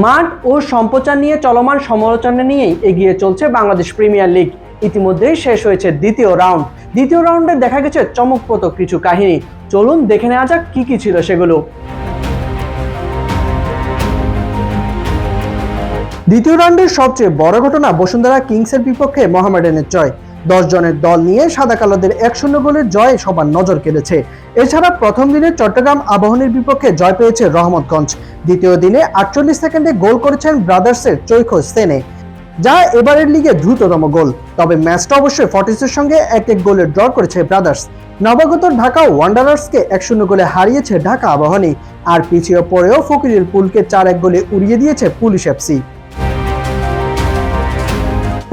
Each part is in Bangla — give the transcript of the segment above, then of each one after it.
মাঠ ও সম্প্রচার নিয়ে চলমান সমালোচনা নিয়েই এগিয়ে চলছে বাংলাদেশ প্রিমিয়ার লিগ। ইতিমধ্যেই শেষ হয়েছে দ্বিতীয় রাউন্ড। দ্বিতীয় রাউন্ডে দেখা গেছে চমকপ্রদ কিছু কাহিনী। চলুন দেখে নেওয়া যাক কি কি ছিল সেগুলো। দ্বিতীয় রাউন্ডের সবচেয়ে বড় ঘটনা বসুন্ধরা কিংসের বিপক্ষে মোহামেডানের জয়। দশ জনের দল নিয়ে সাদা কালোদের এক শূন্য গোলের জয় সবার নজর কেড়েছে। এছাড়া প্রথম দিনে চট্টগ্রাম আবাহনীর বিপক্ষে জয় পেয়েছে রহমতগঞ্জ। দ্বিতীয় দিনে আটচল্লিশ সেকেন্ডে গোল করেছেন ব্রাদার্সের চৈখো সেনে, যা এবারের লিগে দ্রুততম গোল। তবে ম্যাচটা অবশ্যই ফর্টিসের সঙ্গে এক এক গোলে ড্র করেছে ব্রাদার্স। নবাগত ঢাকা ওয়ান্ডারার্সকে এক শূন্য গোলে হারিয়েছে ঢাকা আবাহনী, আর পিছিয়ে পড়েও ফকিরের পুলকে চার এক গোলে উড়িয়ে দিয়েছে পুলিশ এফসি।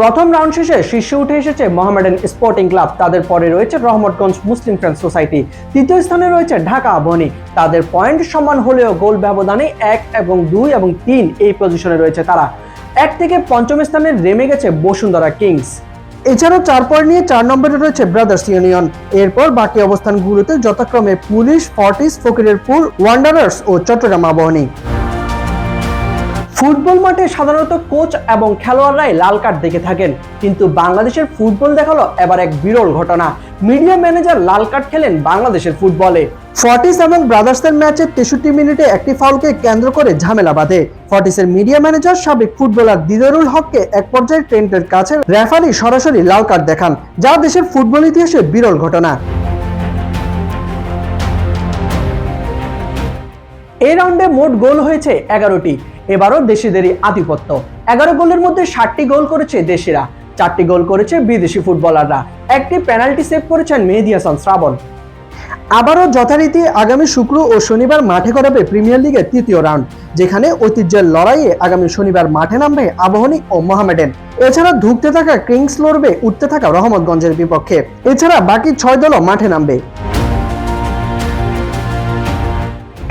প্রথম রাউন্ড শেষে শীর্ষে উঠে এসেছে মোহামেডান স্পোর্টিং ক্লাব। তাদের পরে রয়েছে রহমতগঞ্জ মুসলিম ফ্রেন্ড সোসাইটি। তৃতীয় স্থানে রয়েছে ঢাকা আবাহনী তাদের পয়েন্ট সমান হলেও গোল ব্যবধানে এক এবং দুই এবং তিন এই পজিশনে রয়েছে তারা। এক থেকে পঞ্চম স্থানে নেমে গেছে বসুন্ধরা কিংস। এছাড়াও চার পয়েন্ট নিয়ে চার নম্বরে রয়েছে ব্রাদার্স ইউনিয়ন। এরপর বাকি অবস্থানগুলোতে যথাক্রমে পুলিশ, ফর্টিস ফকিরের পুল ওয়ান্ডারার্স ও চট্টগ্রাম আবাহনী ফুটবল মাঠে সাধারণত কোচ এবং খেলোয়াড়রাই লাল কার্ড দেখে থাকেন। কিন্তু বাংলাদেশের ফুটবল দেখাল এবার এক বিরল ঘটনা। মিডিয়া ম্যানেজার লাল কার্ড খেলেন বাংলাদেশের ফুটবলে। ফর্টিস এবং ব্রাদার্সের ম্যাচে তেষট্টি মিনিটে একটি ফাউলকে কেন্দ্র করে ঝামেলা বাঁধে। ফর্টিসের মিডিয়া ম্যানেজার সাবেক ফুটবলার দিদারুল হককে এক পর্যায়ে টেন্টের কাছে রেফারি সরাসরি লাল কার্ড দেখান, যা দেশের ফুটবল ইতিহাসে বিরল ঘটনা। এই রাউন্ডে মোট গোল হয়েছে এগারোটি। এবারও দেশিদেরই আধিপত্য। এগারো গোলের মধ্যে ষাটটি গোল করেছে দেশিরা। চারটি গোল করেছে বিদেশি ফুটবলাররা। একটি পেনাল্টি সেভ করেছেন মেহেদি হাসান শ্রাবণ। আবারও যথারীতি আগামী শুক্র ও শনিবার মাঠে করাবে প্রিমিয়ার লিগের তৃতীয় রাউন্ড, যেখানে ঐতিহ্যের লড়াইয়ে আগামী শনিবার মাঠে নামবে আবাহনী ও মোহামেডান। এছাড়া ধুঁকতে থাকা কিংস লড়বে, উঠতে থাকা রহমতগঞ্জের বিপক্ষে। এছাড়া বাকি ছয় দলও মাঠে নামবে।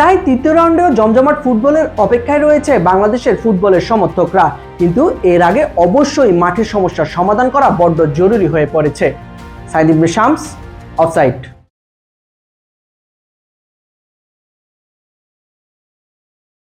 তাই তৃতীয় রাউন্ডেও জমজমাট ফুটবলের অপেক্ষায় রয়েছে বাংলাদেশের ফুটবলের সমর্থকরা। কিন্তু এর আগে অবশ্যই মাঠের সমস্যার সমাধান করা বড্ড জরুরি হয়ে পড়েছে। সাইদিব শামস অফসাইড